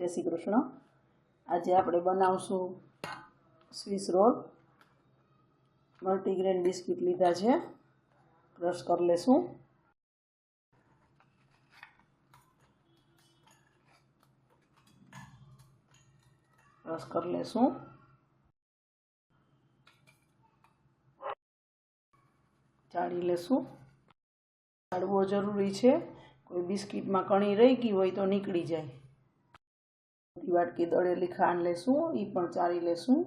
જય શ્રી કૃષ્ણ. આજે આપણે બનાવશું સ્વિસ રોલ મલ્ટીગ્રેન બિસ્કિટ લીધા છે. ક્રશ કરી લેશું. ક્રશ કરી લેશું. ચાળી લેશું. ચાળવો જરૂરી છે. કોઈ બિસ્કિટમાં કણી રહી ગઈ હોય તો નીકળી જાય. અડધી વાટકી દળેલી ખાંડ લેશું એ પણ ચાળી લેશું.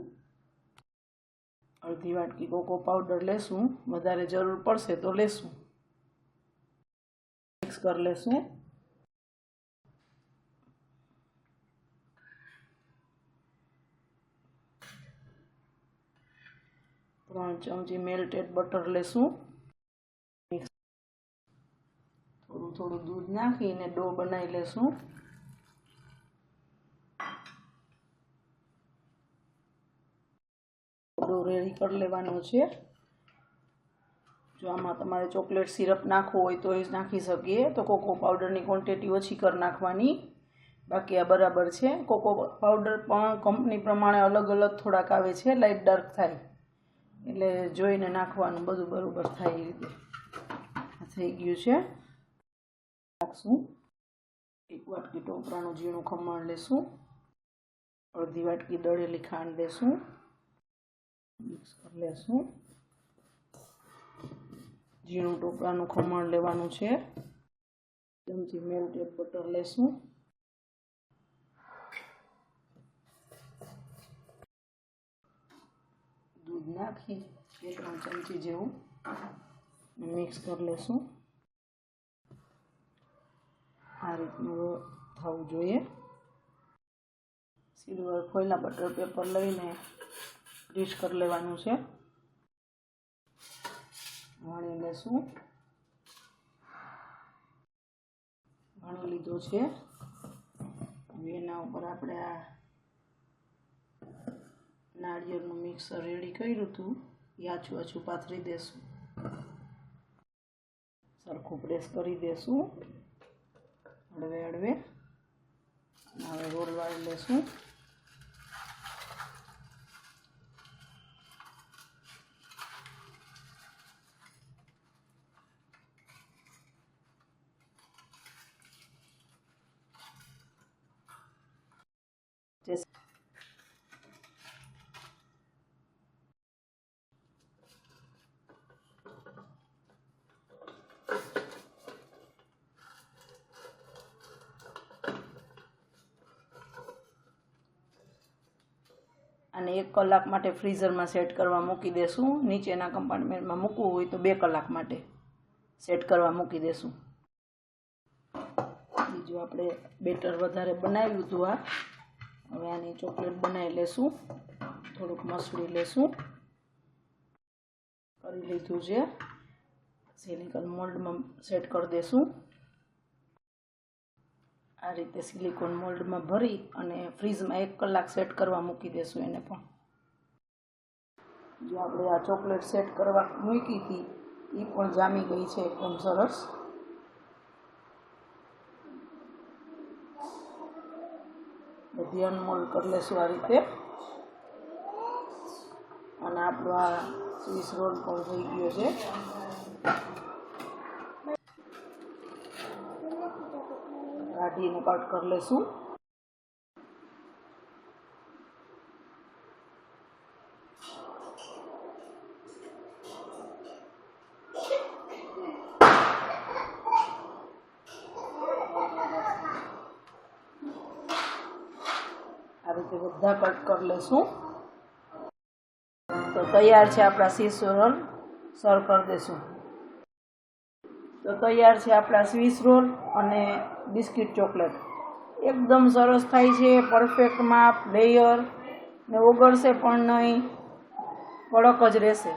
અડધી વાટકી કોકો પાવડર લેશું, વધારે જરૂર પડશે તો લેશું. મિક્સ કરી લેશું. ત્રણ ચમચી મેલ્ટેડ બટર લેશું. થોડું થોડું દૂધ નાખીને ડો બનાવી લેશું. રેડી કરી લેવાનો છે. જો આમાં તમારે ચોકલેટ સિરપ નાખવો હોય તો એ જ નાખી શકીએ. તો કોકો પાવડરની ક્વોન્ટિટી ઓછી કરી નાખવાની. બાકી આ બરાબર છે. કોકો પાવડર પણ કંપની પ્રમાણે અલગ અલગ થોડાક આવે છે. લાઇટ ડાર્ક થાય. એટલે જોઈને નાખવાનું બધું બરાબર થાય એ રીતે. થઈ ગયું છે. નાખશું. એક વાટકી ટોપરાનું ઝીણું ખમણ લેશું. અડધી વાટકી દળેલી ખાંડ લેશું. મિક્સ કરી લેશું. ઝીણું ટોપરાનું ખમણ લેવાનું છે. ચમચી મેલ્ટેડ બટર લેશું. દૂધ નાખી બે ત્રણ ચમચી જેવું મિક્સ કરી લેશું. આ રીતનું થવું જોઈએ. સિલ્વર ફોઈલના બટર પેપર લઈને ગ્રીસ કરી લેવાનું છે. વણી લેશું. વણી લીધો છે. એના ઉપર આપણે આ નાળિયેરનું મિક્સર રેડી કર્યું હતું. એ આછું આછું પાથરી દેશું. સરખું પ્રેસ કરી દેશું. હળવે હળવે. હવે રોલ વાળી લેશું જય અને એક કલાક માટે ફ્રીઝરમાં સેટ કરવા મૂકી દેશું. નીચેના કમ્પાર્ટમેન્ટમાં મૂકવું હોય તો બે કલાક માટે સેટ કરવા મૂકી દેશું. બીજું આપણે બેટર વધારે બનાવ્યું હતું આ. હવે આની ચોકલેટ બનાવી લેશું. થોડુંક મસળી લેશું. કરી લીધું છે. સિલિકોન મોલ્ડમાં સેટ કરી દેશું. આ રીતે સિલિકોન મોલ્ડમાં ભરી અને ફ્રીજમાં એક કલાક સેટ કરવા મૂકી દેશું એને પણ. જે આપણે આ ચોકલેટ સેટ કરવા મૂકી હતી એ પણ જામી ગઈ છે એકદમ સરસ. બધી અનમોલ કરી લેશું આ રીતે. અને આપણો આ સ્વીસ રોલ પણ થઈ ગયો છે. કાઢીને કટ કરી લેશું. આ રીતે બધા કટ કરી લેશું. તો તૈયાર છે આપણા સ્વીસ રોલ સર્વ કરી દેશું. તો તૈયાર છે આપણા સ્વીસ રોલ અને બિસ્કિટ ચોકલેટ. એકદમ સરસ થાય છે પરફેક્ટ માપ લેયર ને ઓગળશે પણ નહીં, કડક જ રહેશે.